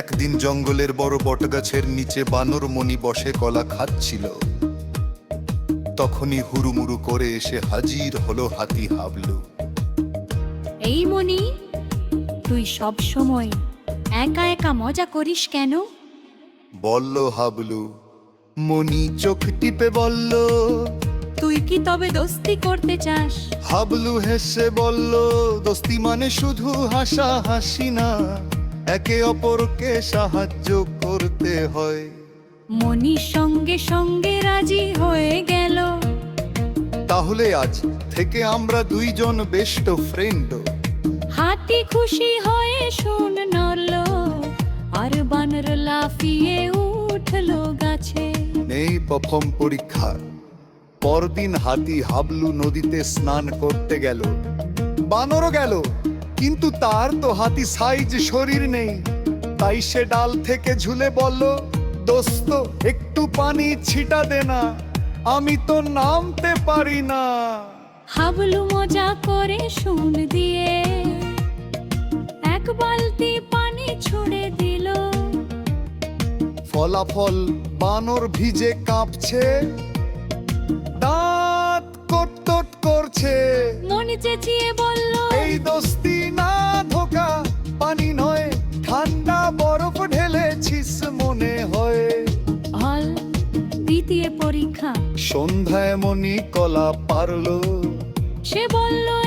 একদিন জঙ্গলের বড় বটগাছের নিচে বানর মণি বসে কলা খাচ্ছিল। তখনই হুড়ুমুড়ু করে এসে হাজির হলো হাতি হাবলু। এই মনি তুই সব সময় একা একা মজা করিস কেন? বলল হাবলু মণি চোখ টিপে বলল তুই কি তবে দোস্তি করতে চাস? হাবলু হেসে বলল দোস্তি মানে শুধু হাসা হাসি না। একে অপরকে সাহায্য করতে হয়। মনির সঙ্গে সঙ্গে রাজি হয়ে গেল। তাহলে আজ থেকে আমরা দুইজন বেস্ট ফ্রেন্ড। হাতি খুশি হয়ে শুন নড়ল আর বানর লাফিয়ে উঠল গাছে। নেই প্রথম পরীক্ষা। পরদিন হাতি হাবলু নদীতে স্নান করতে গেল। বানরও গেল। কিন্তু তার তো হাতি সাইজ শরীর নেই। তাই সে ডাল থেকে ঝুলে বলল দোস্ত একটু পানি ছিটা দে না আমি তো নামতে পারি না। হাবলু মজা করে শুন দিয়ে এক বালতি পানি ছুড়ে দিল। ফলাফল বানর ভিজে কাঁপছে দাঁত কটকট করছে। মনি চেঁচিয়ে বলল সন্ধ্যায় মনি কলা পারল। সে বলল